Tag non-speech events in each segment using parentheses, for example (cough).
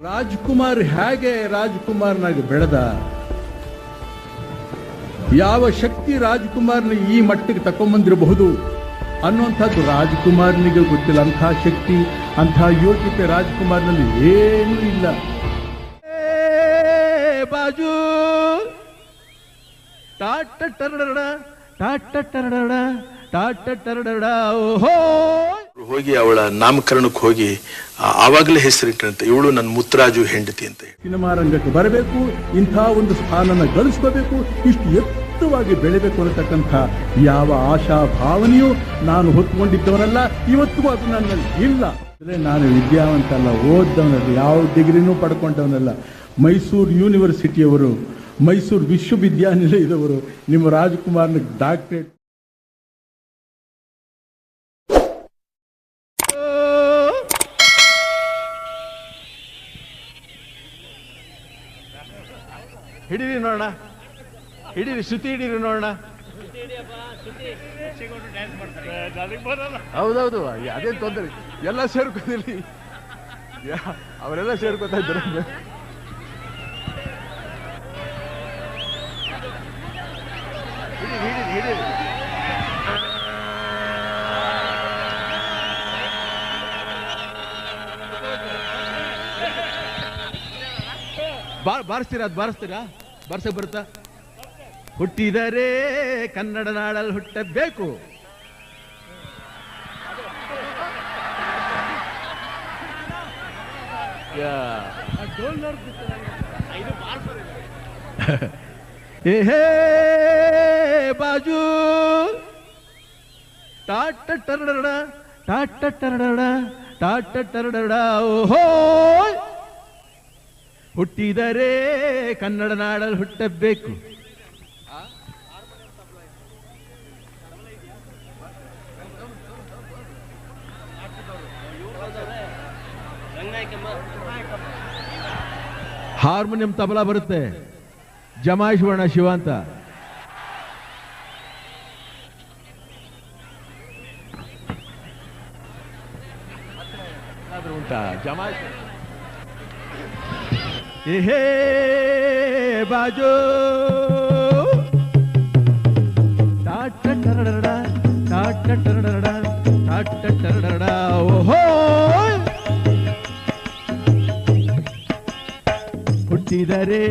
ರಾಜ್ಕುಮಾರ್ ಹೇಗೆ ರಾಜ್ಕುಮಾರ್ನಾಗಿ ಬೆಳೆದ? ಯಾವ ಶಕ್ತಿ ರಾಜ್ಕುಮಾರ್ನ ಈ ಮಟ್ಟಿಗೆ ತಕೊಂಬಂದಿರಬಹುದು? ಅನ್ನುವಂಥದ್ದು ರಾಜ್ಕುಮಾರ್ನಿಗೆ ಗೊತ್ತಿಲ್ಲ. ಅಂಥ ಶಕ್ತಿ, ಅಂಥ ಯೋಗ್ಯತೆ ರಾಜ್ಕುಮಾರ್ನಲ್ಲಿ ಏನೂ ಇಲ್ಲ. ಬಾಜು! ಟಾಟ ಟರಡ ಟಾಟ ಟರಡ ಟಾಟ ಟರಡ ಓಹೋ! ಹೋಗಿ ಅವಳ ನಾಮಕರಣಕ್ಕೆ ಹೋಗಿ ಆವಾಗಲೇ ಹೆಸರಿಟ್ಟಂತೆ ಇವಳು ನನ್ನ ಮುತ್ತರಾಜು ಹೆಂಡತಿ ಅಂತ ಸಿನಿಮಾ ರಂಗಕ್ಕೆ ಬರಬೇಕು, ಇಂಥ ಒಂದು ಸ್ಥಾನನ ಗಳಿಸ್ಕೋಬೇಕು, ಇಷ್ಟು ಎತ್ತರವಾಗಿ ಬೆಳಿಬೇಕು ಅನ್ನತಕ್ಕಂಥ ಯಾವ ಆಶಾ ಭಾವನೆಯೂ ನಾನು ಹೊತ್ಕೊಂಡಿದ್ದವನಲ್ಲ ಇವತ್ತು ಅದು ನನ್ನಲ್ಲಿ ಇಲ್ಲ. ಅಂದ್ರೆ ನಾನು ವಿದ್ಯಾವಂತ ಅಲ್ಲ ಓದ್ದವನಲ್ಲ, ಯಾವ ಡಿಗ್ರಿನೂ ಪಡ್ಕೊಂಡವನಲ್ಲ. ಮೈಸೂರು ಯೂನಿವರ್ಸಿಟಿಯವರು, ಮೈಸೂರು ವಿಶ್ವವಿದ್ಯಾನಿಲಯದವರು, ನಿಮ್ಮ ರಾಜ್ಕುಮಾರ್ನ ಡಾಕ್ಟ್ರೇಟ್ ಹಿಡೀರಿ ನೋಡೋಣ. ಹಿಡೀರಿ, ಶ್ರುತಿ ಹಿಡೀರಿ ನೋಡೋಣ. ಹೌದೌದು ಅದೇನು ತೊಂದರೆ. ಎಲ್ಲ ಸೇರ್ಕೊತೀರಿ ಯಾ- ಅವರೆಲ್ಲ ಸೇರ್ಕೋತಾ ಇದ್ದಾರೆ. ಬಾರಿಸ್ತೀರಾ, ಅದು ಬಾರಿಸ್ತೀರಾ? ಬಾರ್ಸಕ್ ಬರ್ತಾ. ಹುಟ್ಟಿದರೆ ಕನ್ನಡ ನಾಡಲ್ಲಿ ಹುಟ್ಟಬೇಕು. ಹೇ ಬಾಜು. ಟಾಟ ಟರಡ ಟಾಟ ಟರಡ ಟಾಟ ಟರಡ ಓಹೋ ಹುಟ್ಟಿದರೆ ಕನ್ನಡ ನಾಡಲ್ಲಿ ಹುಟ್ಟಬೇಕು. ಹಾರ್ಮೋನಿಯಂ ತಬಲಾ ಬರುತ್ತೆ. ಜಮಾಯಿಸೋಣ ಶಿವ ಅಂತ. ಉಂಟಾ? ಜಮಾಯಿಸಿ ಏ ಹೇ ಬಾಜು. ಟಾಟ ಟರಡಡ ಟಾಟ ಟರಡಡ ಟಾಟ ಟರಡಡ ಓಹೋ. ಹುಟ್ಟಿದರೆ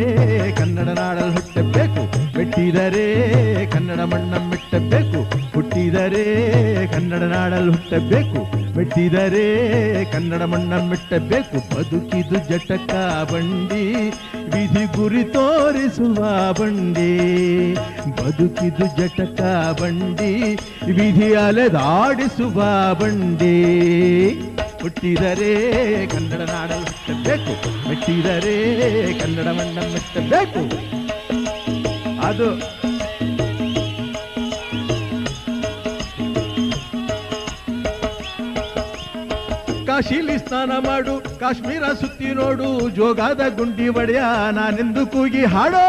ಕನ್ನಡ ನಾಡಲ್ಲಿ ಹುಟ್ಟಬೇಕು. ಮೆಟ್ಟಿದರೆ ಕನ್ನಡ ಮಣ್ಣ ಮೆಟ್ಟಬೇಕು. ಹುಟ್ಟಿದರೆ ಕನ್ನಡ ನಾಡಲ್ಲಿ ಹುಟ್ಟಬೇಕು. ಮೆಟ್ಟಿದರೆ ಕನ್ನಡ ಮಣ್ಣ ಮೆಟ್ಟಬೇಕು, ಬದುಕಿದು ಜಟಕ ಬಂಡಿ, ವಿಧಿ ಗುರಿ ತೋರಿಸುವ ಬಂಡಿ. ಬದುಕಿದು ಜಟಕ ಬಂಡಿ, ವಿಧಿ ಅಲೆದಾಡಿಸುವ ಬಂಡಿ. ಹುಟ್ಟಿದರೆ ಕನ್ನಡ ನಾಡ ಮೆಟ್ಟಬೇಕು, ಮೆಟ್ಟಿದರೆ ಕನ್ನಡ ಮಣ್ಣ ಮೆಟ್ಟಬೇಕು. ಅದು ಕಾಶಿಲಿ ಸ್ನಾನ ಮಾಡು, ಕಾಶ್ಮೀರ ಸುತ್ತಿ ನೋಡು, ಜೋಗಾದ ಗುಂಡಿ ಒಡೆಯ, ನಾನೆಂದು ಕೂಗಿ ಹಾಡೋ?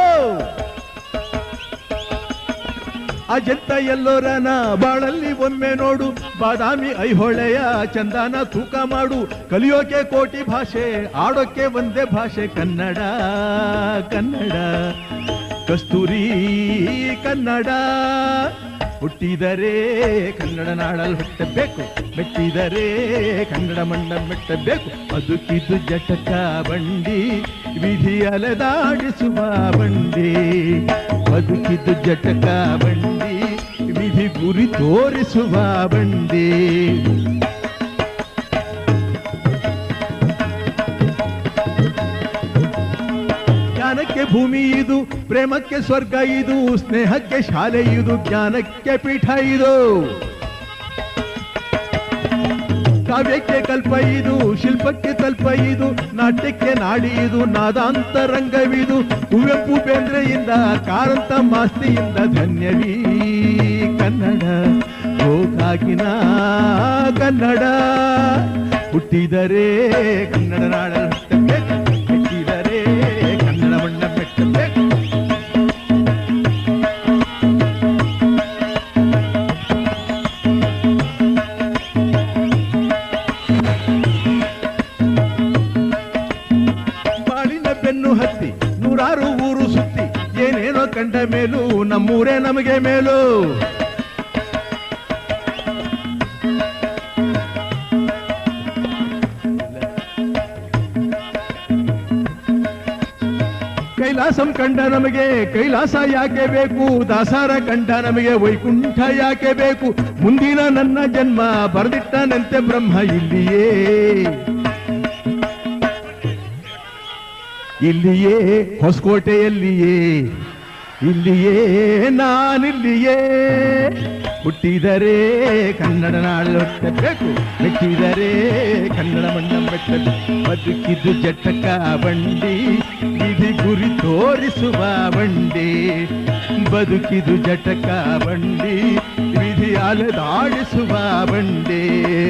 ಅಜಂತ ಎಲ್ಲೋರನ ಬಾಳಲ್ಲಿ ಒಮ್ಮೆ ನೋಡು, ಬಾದಾಮಿ ಐಹೊಳೆಯ ಚಂದನ ತೂಕ ಮಾಡು, ಕಲಿಯೋಕೆ ಕೋಟಿ ಭಾಷೆ, ಆಡೋಕೆ ಒಂದೇ ಭಾಷೆ, ಕನ್ನಡ ಕನ್ನಡ, ಕಸ್ತೂರಿ ಕನ್ನಡ. ಹುಟ್ಟಿದರೆ ಕನ್ನಡ ನಾಡಲ್ಲಿ ಹುಟ್ಟಬೇಕು, ಮೆಟ್ಟಿದರೆ ಕನ್ನಡ ಮಣ್ಣ ಮೆಟ್ಟಬೇಕು. ಬದುಕಿದು ಜಟಕ ಬಂಡಿ, ವಿಧಿ ಅಲೆದಾಡಿಸುವ ಬಂಡಿ. ಬದುಕಿದು ಜಟಕ ಬಂಡಿ, ವಿಧಿ ಗುರಿ ತೋರಿಸುವ ಬಂಡಿ. ಜ್ಞಾನಕ್ಕೆ ಭೂಮಿ ಇದು, ಪ್ರೇಮಕ್ಕೆ ಸ್ವರ್ಗ ಇದು, ಸ್ನೇಹಕ್ಕೆ ಶಾಲೆ ಇದು, ಜ್ಞಾನಕ್ಕೆ ಪೀಠ ಇದು. ಕಾವ್ಯಕ್ಕೆ ಕಲ್ಪ ಇದು, ಶಿಲ್ಪಕ್ಕೆ ತಲ್ಪ ಇದು, ನಾಟ್ಯಕ್ಕೆ ನಾಡಿ ಇದು, ನಾದಾಂತರಂಗವಿದು ಕುವೆಂಪು ಬೇಂದ್ರೆಯಿಂದ ಕಾರಂತ ಮಾಸ್ತಿಯಿಂದ ಧನ್ಯವೀ ಕನ್ನಡ. ಹೋಗಾಗಿನ ಕನ್ನಡ, ಹುಟ್ಟಿದರೆ ಕನ್ನಡ ನಾಡಲ್ಲಿ ಮೇಲು. ಕೈಲಾಸಂ ಕಂಡ ನಮಗೆ ಕೈಲಾಸ ಯಾಕೆ ಬೇಕು? ದಾಸಾರ ಕಂಡ ನಮಗೆ ವೈಕುಂಠ ಯಾಕೆ ಬೇಕು? ಮುಂದಿನ ನನ್ನ ಜನ್ಮ ಬರೆದಿಟ್ಟನಂತೆ ಬ್ರಹ್ಮ ಇಲ್ಲಿಯೇ. ಇಲ್ಲಿಯೇ ಹೊಸಕೋಟೆಯಲ್ಲಿಯೇ. ಇಲ್ಲಿಯೇ ನಾನಿಲ್ಲಿಯೇ ಹುಟ್ಟಿದರೆ ಕನ್ನಡ ನಾಡಬೇಕು ಮೆಟ್ಟಿದರೆ ಕನ್ನಡ ಮಣ್ಣ ಮೆಟ್ಟಲು ಬದುಕಿದ್ದು ಜಟಕ ಬಂಡಿ ವಿಧಿ ಗುರಿ ತೋರಿಸುವ ಬಂಡಿ ಬದುಕಿದು ಜಟಕ ಬಂಡಿ ವಿಧಿ ಅಲೆದಾಡಿಸುವ ಬಂಡಿ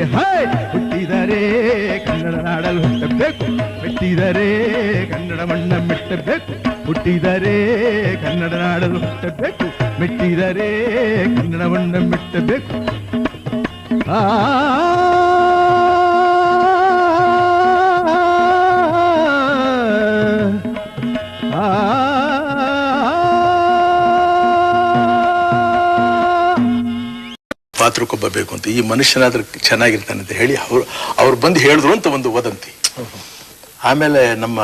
ಹೈ ಹುಟ್ಟಿದರೆ ಕನ್ನಡ ನಾಡಲು ಹುಟ್ಟಬೇಕು. ಮೆಟ್ಟಿದರೆ ಕನ್ನಡ ಮಣ್ಣ ಮೆಟ್ಟಬೇಕು. ಹುಟ್ಟಿದರೆ ಕನ್ನಡ ನಾಡಲು ಹುಟ್ಟಬೇಕು. ಮೆಟ್ಟಿದರೆ ಕನ್ನಡ ಮಣ್ಣ ಮೆಟ್ಟಬೇಕು. ಆ ಪಾತ್ರಕ್ಕೊಬ್ಬ ಬೇಕು ಅಂತ. ಈ ಮನುಷ್ಯನಾದ್ರೆ ಚೆನ್ನಾಗಿರ್ತಾನೆ ಅಂತ ಹೇಳಿ ಅವರು ಅವ್ರು ಬಂದು ಹೇಳಿದ್ರು ಅಂತ ಒಂದು ವದಂತಿ ಆಮೇಲೆ ನಮ್ಮ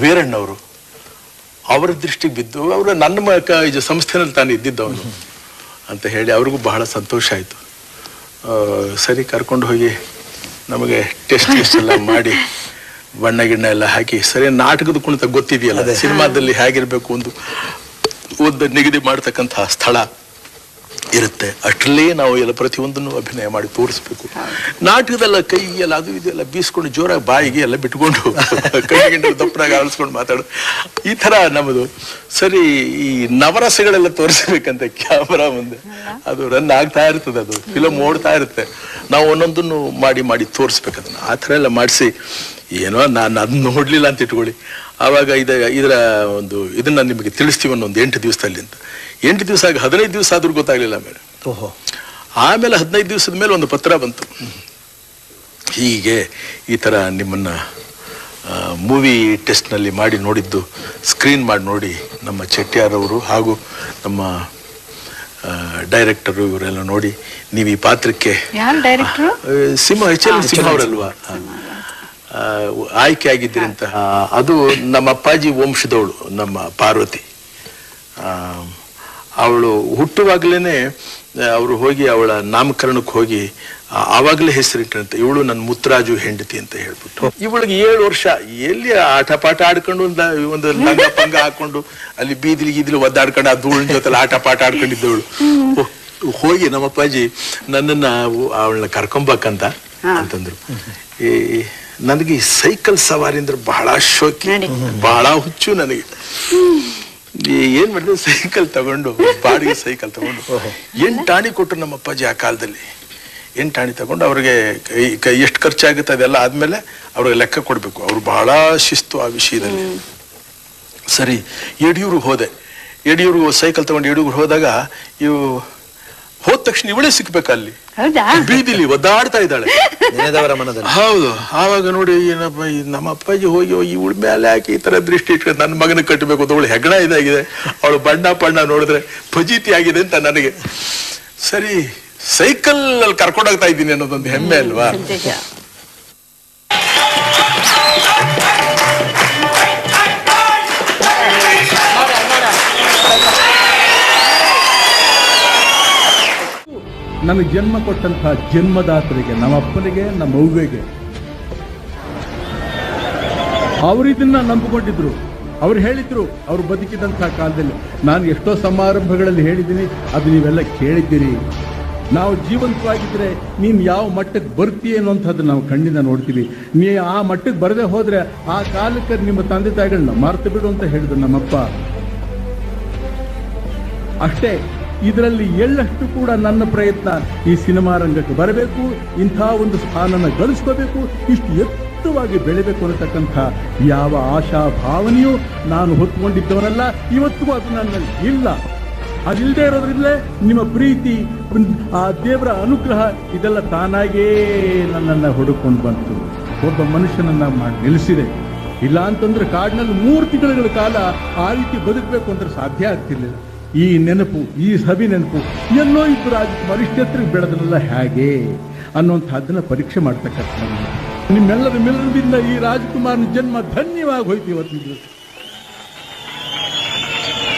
ವೀರಣ್ಣವರು ಅವರ ದೃಷ್ಟಿಗೆ ಬಿದ್ದು ಅವರು ನನ್ನ ಇದು ಸಂಸ್ಥೆನಲ್ಲಿ ತಾನು ಇದ್ದಿದ್ದವನು ಅಂತ ಹೇಳಿ ಅವ್ರಿಗೂ ಬಹಳ ಸಂತೋಷ ಆಯಿತು. ಸರಿ ಕರ್ಕೊಂಡು ಹೋಗಿ ನಮಗೆ ಟೆಸ್ಟ್ ಗಿಸ್ಟ್ ಎಲ್ಲ ಮಾಡಿ ಬಣ್ಣ ಗಿಣ್ಣ ಎಲ್ಲ ಹಾಕಿ ಸರಿ ನಾಟಕದ ಕುಣಿತ ಗೊತ್ತಿದೆಯಲ್ಲ ಸಿನಿಮಾದಲ್ಲಿ ಹೇಗಿರಬೇಕು ಒಂದು ಒಂದು ನಿಗದಿ ಮಾಡ್ತಕ್ಕಂತಹ ಸ್ಥಳ. ಇರುತ್ತೆ. ಅಷ್ಟರಲ್ಲೇ ನಾವು ಎಲ್ಲ ಪ್ರತಿಯೊಂದನ್ನು ಅಭಿನಯ ಮಾಡಿ ತೋರಿಸ್ಬೇಕು. ನಾಟಕದಲ್ಲ ಕೈ ಎಲ್ಲ ಅದು ಇದೆಲ್ಲ ಬೀಸ್ಕೊಂಡು ಜೋರಾಗಿ ಬಾಯಿಗೆ ಎಲ್ಲ ಬಿಟ್ಕೊಂಡು (laughs) ಕೈ ಗಿಂಡ ದಪ್ಪನಾಗ ಆಲಿಸ್ಕೊಂಡು ಮಾತಾಡು. ಈ ತರ ನಮ್ಮದು ಸರಿ ಈ ನವರಸಗಳೆಲ್ಲ ತೋರಿಸ್ಬೇಕಂತ ಕ್ಯಾಮರಾ ಮುಂದೆ. ಅದು ರನ್ ಆಗ್ತಾ ಇರ್ತದೆ ಅದು. ಫಿಲಮ್ ಓಡ್ತಾ ಇರುತ್ತೆ. ನಾವು ಒಂದೊಂದನ್ನು ಮಾಡಿ ಮಾಡಿ ತೋರಿಸ್ಬೇಕು ಅದನ್ನ. ಆ ಥರ ಎಲ್ಲ ಮಾಡಿಸಿ ಏನೋ ನಾನು ಅದನ್ನ ನೋಡಲಿಲ್ಲ ಅಂತ ಇಟ್ಕೊಳ್ಳಿ. ಆವಾಗ ಇದ ಇದರ ಒಂದು ಇದನ್ನ ನಿಮಗೆ ತಿಳಿಸ್ತೀವಿ ಅನ್ನೋ ಒಂದು ಎಂಟು ದಿವಸದಲ್ಲಿ ಅಂತ. ಎಂಟು ದಿವಸ ಆಗಿ ಹದಿನೈದು ದಿವಸ ಆದ್ರೂ ಗೊತ್ತಾಗಲಿಲ್ಲ ಆಮೇಲೆ ಓಹೋ. ಆಮೇಲೆ ಹದಿನೈದು ದಿವಸದ ಮೇಲೆ ಒಂದು ಪತ್ರ ಬಂತು. ಹೀಗೆ ಈ ಥರ ನಿಮ್ಮನ್ನು ಮೂವಿ ಟೆಸ್ಟ್ನಲ್ಲಿ ಮಾಡಿ ನೋಡಿದ್ದು ಸ್ಕ್ರೀನ್ ಮಾಡಿ ನೋಡಿ ನಮ್ಮ ಚೆಟ್ಟಿಯಾರವರು ಹಾಗೂ ನಮ್ಮ ಡೈರೆಕ್ಟರು ಇವರೆಲ್ಲ ನೋಡಿ ನೀವು ಈ ಪಾತ್ರಕ್ಕೆ ಯಾರು ಡೈರೆಕ್ಟ್ರು ಆ, ಸಿಂಹ ಎಚ್ ಎಲ್ ಸಿಂಹ ಅವರಲ್ವಾ? ಆ, ಆಯ್ಕೆ ಆಗಿದ್ದೀರಿ ಅಂತ ಅದು ನಮ್ಮ ಅಪ್ಪಾಜಿ ವಂಶದವಳು ನಮ್ಮ ಪಾರ್ವತಿ. ಅವಳು ಹುಟ್ಟುವಾಗಲೇ ಅವರು ಹೋಗಿ ಅವಳ ನಾಮಕರಣಕ್ಕೆ ಹೋಗಿ ಆವಾಗಲೇ ಹೆಸರಿಟ್ಟಂತೆ ಇವಳು ನನ್ನ ಮುತ್ತರಾಜು ಹೆಂಡತಿ ಅಂತ ಹೇಳ್ಬಿಟ್ಟು. ಇವಳಿಗೆ ಏಳು ವರ್ಷ ಎಲ್ಲಿ ಆಟ ಪಾಠ ಆಡ್ಕೊಂಡು ಒಂದು ಲಂಗ ಪಂಗ ಹಾಕೊಂಡು ಅಲ್ಲಿ ಬೀದಿಲಿ ಗೀದಿಲಿ ಒದ್ದಾಡ್ಕೊಂಡು ಆ ಧೂಳಿನ ಜೊತೆ ಆಟ ಪಾಠ ಆಡ್ಕೊಂಡಿದ್ದವಳು ಹೋಗಿ ನಮ್ಮ ಅಪ್ಪಾಜಿ ನನ್ನನ್ನ ಅವಳನ್ನ ಕರ್ಕೊಂಬಕ್ಕಂತ ಅಂತಂದ್ರು. ಈ ನನಗೆ ಈ ಸೈಕಲ್ ಸವಾರಿ ಅಂದ್ರೆ ಬಹಳ ಶೋಕಿ. ಬಹಳ ಹುಚ್ಚು ನನಗೆ. ಏನ್ ಮಾಡಿದೆ ಸೈಕಲ್ ತಗೊಂಡು ಬಾಡಿಗೆ ಸೈಕಲ್ ತಗೊಂಡು. ಎಂಟು ಆಣಿ ಕೊಟ್ಟರು ನಮ್ಮ ಅಪ್ಪಾಜಿ ಆ ಕಾಲದಲ್ಲಿ? ಎಂಟು ಆಣಿ ತಗೊಂಡು ಅವ್ರಿಗೆ ಕೈ- ಕೈ ಎಷ್ಟು ಖರ್ಚಾಗುತ್ತೆ ಅದೆಲ್ಲ ಆದ್ಮೇಲೆ ಅವ್ರಿಗೆ ಲೆಕ್ಕ ಕೊಡ್ಬೇಕು. ಅವ್ರು ಬಹಳ ಶಿಸ್ತು ಆ ವಿಷಯದಲ್ಲಿ. ಸರಿ ಯಡಿಯೂರಿಗೆ ಹೋದೆ. ಯಡಿಯೂರು ಸೈಕಲ್ ತಗೊಂಡು ಯಡಿಯೂರಿಗೆ ಹೋದಾಗ ಇವು ಹೋದ ತಕ್ಷಣ ಇವಳೇ ಸಿಕ್ಬೇಕು ಅಲ್ಲಿ ಹೌದಾ ಬೀದಿಲಿ ಒದ್ದಾಡ್ತಾ ಇದ್ದಾಳೆ. ನೆನೆದವರ ಮನದಲ್ಲಿ. ಹೌದು. ಆವಾಗ ನೋಡಿ ಏನಪ್ಪ ಈ ನಮ್ಮ ಅಪ್ಪಾಜಿ ಹೋಗಿ ಹೋಗಿ ಇವಳ ಮೇಲೆ ಹಾಕಿ ಈ ತರ ದೃಷ್ಟಿ ಇಟ್ಕೊಂಡು ನನ್ನ ಮಗನ ಕಟ್ಟಬೇಕು ಅಂತ ಅವಳು ಹೆಗಣ ಇದಾಗಿದೆ. ಅವಳು ಬಣ್ಣ ಪಣ್ಣ ನೋಡಿದ್ರೆ ಫಜೀತಿ ಆಗಿದೆ ಅಂತ ನನಗೆ. ಸರಿ ಸೈಕಲ್ ಅಲ್ಲಿ ಕರ್ಕೊಂಡೋಗ್ತಾ ಇದ್ದೀನಿ ಅನ್ನೋದೊಂದು ಹೆಮ್ಮೆ ಅಲ್ವಾ? ನನಗೆ ಜನ್ಮ ಕೊಟ್ಟಂತಹ ಜನ್ಮದಾತರಿಗೆ, ನಮ್ಮ ಅಪ್ಪನಿಗೆ, ನಮ್ಮ ಅವ್ವೆಗೆ. ಅವರು ಇದನ್ನ ನಂಬಿಕೊಂಡಿದ್ರು. ಅವ್ರು ಹೇಳಿದ್ರು, ಅವ್ರು ಬದುಕಿದಂತಹ ಕಾಲದಲ್ಲಿ. ನಾನು ಎಷ್ಟೋ ಸಮಾರಂಭಗಳಲ್ಲಿ ಹೇಳಿದ್ದೀನಿ, ಅದು ನೀವೆಲ್ಲ ಕೇಳಿದ್ದೀರಿ. ನಾವು ಜೀವಂತವಾಗಿದ್ರೆ ನೀನು ಯಾವ ಮಟ್ಟಕ್ಕೆ ಬರ್ತೀಯ ಅನ್ನುವಂಥದ್ದು ನಾವು ಕಣ್ಣಿಂದ ನೋಡ್ತೀವಿ. ನೀ ಆ ಮಟ್ಟಕ್ಕೆ ಬರದೆ ಹೋದರೆ ಆ ಕಾಲಕ್ಕೆ ನಿಮ್ಮ ತಂದೆ ತಾಯಿಗಳನ್ನ ಮರ್ತು ಬಿಡು ಅಂತ ಹೇಳಿದ್ರು ನಮ್ಮಪ್ಪ. ಅಷ್ಟೇ. ಇದರಲ್ಲಿ ಎಳ್ಳಷ್ಟು ಕೂಡ ನನ್ನ ಪ್ರಯತ್ನ ಈ ಸಿನಿಮಾ ರಂಗಕ್ಕೆ ಬರಬೇಕು, ಇಂಥ ಒಂದು ಸ್ಥಾನನ ಗಳಿಸ್ಕೋಬೇಕು, ಇಷ್ಟು ಎತ್ತರವಾಗಿ ಬೆಳೆಬೇಕು ಅನ್ನತಕ್ಕಂಥ ಯಾವ ಆಶಾ ಭಾವನೆಯೂ ನಾನು ಹೊತ್ಕೊಂಡಿದ್ದವನಲ್ಲ. ಇವತ್ತು ಅದು ನನ್ನಲ್ಲಿ ಇಲ್ಲ. ಅದಿಲ್ಲದೆ ಇರೋದ್ರಿಂದಲೇ ನಿಮ್ಮ ಪ್ರೀತಿ, ಆ ದೇವರ ಅನುಗ್ರಹ ಇದೆಲ್ಲ ತಾನಾಗೇ ನನ್ನನ್ನು ಹುಡುಕೊಂಡು ಬಂತು. ಒಬ್ಬ ಮನುಷ್ಯನನ್ನ ಮಾಡಿ ನಿಲ್ಲಿಸಿದೆ. ಇಲ್ಲ ಅಂತಂದ್ರೆ ಕಾಡಿನಲ್ಲಿ ಮೂರು ತಿಂಗಳ ಕಾಲ ಆ ರೀತಿ ಬದುಕಬೇಕು ಅಂದ್ರೆ ಸಾಧ್ಯ ಆಗ್ತಿರ್ಲಿಲ್ಲ. ಈ ನೆನಪು, ಈ ಸಭಿ ನೆನಪು ಎಲ್ಲೋ ಇಬ್ಬರು ರಾಜಕುಮಾರ್ ಇಷ್ಟೆತ್ತರಿಗೆ ಬೆಳೆದ್ರಲ್ಲ ಹೇಗೆ ಅನ್ನುವಂಥದ್ದನ್ನ ಪರೀಕ್ಷೆ ಮಾಡ್ತಕ್ಕಂಥ ನಿಮ್ಮೆಲ್ಲರ ಮಿಲನದಿಂದ ಈ ರಾಜಕುಮಾರನ ಜನ್ಮ ಧನ್ಯವಾಗಿ ಹೋಯ್ತು ಇವತ್ತಿನ ದಿವಸ.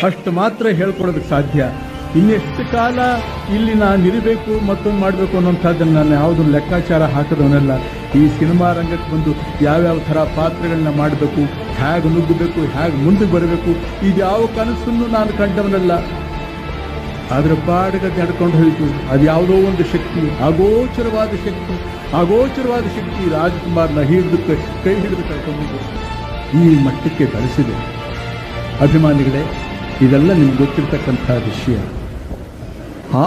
ಅಷ್ಟು ಮಾತ್ರ ಹೇಳ್ಕೊಡೋದಕ್ಕೆ ಸಾಧ್ಯ. ಇನ್ನೆಷ್ಟು ಕಾಲ ಇಲ್ಲಿ ನಾನು ಇರಬೇಕು ಮತ್ತೊಂದು ಮಾಡಬೇಕು ಅನ್ನೋಂಥದ್ದನ್ನು ನಾನು ಯಾವುದನ್ನು ಲೆಕ್ಕಾಚಾರ ಹಾಕಿದವನಲ್ಲ. ಈ ಸಿನಿಮಾ ರಂಗಕ್ಕೆ ಬಂದು ಯಾವ್ಯಾವ ಥರ ಪಾತ್ರಗಳನ್ನ ಮಾಡಬೇಕು ಹೇಗೆ ನುಗ್ಗಬೇಕು ಹೇಗೆ ಮುಂದೆ ಬರಬೇಕು, ಇದು ಯಾವ ಕನಸನ್ನು ನಾನು ಕಂಡವನಲ್ಲ. ಅದರ ಪಾಡಗತಿ ನಡ್ಕೊಂಡು ಹೋಯಿತು. ಅದು ಯಾವುದೋ ಒಂದು ಶಕ್ತಿ, ಅಗೋಚರವಾದ ಶಕ್ತಿ ಅಗೋಚರವಾದ ಶಕ್ತಿ ರಾಜಕುಮಾರ್ನ ಹಿಡಿದು ಕೈ ಹಿಡಿದು ಕರ್ಕೊಂಡು ಈ ಮಟ್ಟಕ್ಕೆ ಬರೆಸಿದೆ ಅಭಿಮಾನಿಗಳೇ, ಇದೆಲ್ಲ ನಿಮ್ಗೆ ಗೊತ್ತಿರ್ತಕ್ಕಂಥ ವಿಷಯ.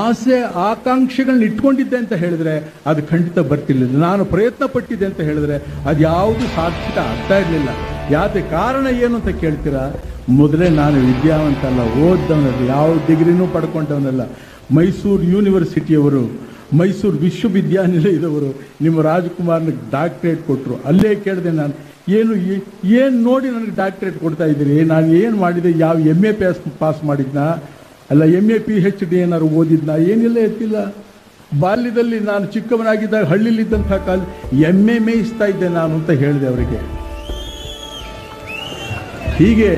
ಆಸೆ, ಆಕಾಂಕ್ಷೆಗಳನ್ನ ಇಟ್ಕೊಂಡಿದ್ದೆ ಅಂತ ಹೇಳಿದ್ರೆ ಅದು ಖಂಡಿತ ಬರ್ತಿಲ್ಲ ನಾನು ಪ್ರಯತ್ನ ಪಟ್ಟಿದ್ದೆ ಅಂತ ಹೇಳಿದ್ರೆ ಅದು ಯಾವುದು ಸಾರ್ಥಕ ಆಗ್ತಾ ಇರಲಿಲ್ಲ. ಯಾಕೆ ಕಾರಣ ಏನು ಅಂತ ಕೇಳ್ತೀರಾ? ಮೊದಲೇ ನಾನು ವಿದ್ಯಾವಂತ ಅಲ್ಲ ಓದ್ದವನಲ್ಲ, ಯಾವ ಡಿಗ್ರಿನೂ ಪಡ್ಕೊಂಡವನಲ್ಲ. ಮೈಸೂರು ಯೂನಿವರ್ಸಿಟಿಯವರು, ಮೈಸೂರು ವಿಶ್ವವಿದ್ಯಾನಿಲಯದವರು ನಿಮ್ಮ ರಾಜ್ಕುಮಾರ್ನ ಡಾಕ್ಟ್ರೇಟ್ ಕೊಟ್ಟರು ಅಲ್ಲೇ ಕೇಳಿದೆ ನಾನು, ಏನು ಏನು ನೋಡಿ ನನಗೆ ಡಾಕ್ಟ್ರೇಟ್ ಕೊಡ್ತಾ ಇದ್ದೀರಿ? ನಾನು ಏನು ಮಾಡಿದೆ? ಯಾವ ಎಂ ಎ ಪಾಸ್ ಪಾಸ್ ಮಾಡಿದ್ನಾ? ಅಲ್ಲ M A P H D ಏನಾರು ಓದಿದ್ನಾ? ಏನಿಲ್ಲ, ಎತ್ತಿಲ್ಲ. ಬಾಲ್ಯದಲ್ಲಿ ನಾನು ಚಿಕ್ಕವನಾಗಿದ್ದಾಗ ಹಳ್ಳಿಲಿದ್ದಂಥ ಕಾಲ ಎಂ ಎ ಮೇಯಿಸ್ತಾ ಇದ್ದೆ ನಾನು ಅಂತ ಹೇಳಿದೆ ಅವರಿಗೆ. ಹೀಗೆ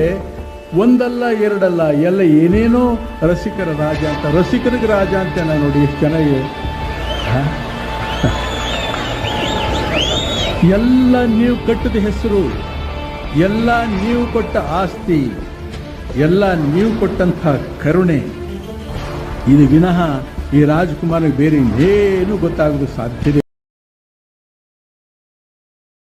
ಒಂದಲ್ಲ, ಎರಡಲ್ಲ, ಎಲ್ಲ ಏನೇನೋ ರಸಿಕರ ರಾಜ ಅಂತ, ರಸಿಕರಿಗೆ ರಾಜ ಅಂತ ನಾನು ನೋಡಿ ಎಷ್ಟು ಚೆನ್ನಾಗಿ ಎಲ್ಲ ನೀವು ಕಟ್ಟಿದ ಹೆಸರು, ಎಲ್ಲ ನೀವು ಕೊಟ್ಟ ಆಸ್ತಿ ಎಲ್ಲ ನೀವು ಕೊಟ್ಟಂತಹ ಕರುಣೆ. ಇದು ವಿನಃ ಈ ರಾಜ್ಕುಮಾರ್ಗೆ ಬೇರೆ ಇನ್ನೇನು ಗೊತ್ತಾಗೋದು ಸಾಧ್ಯತೆ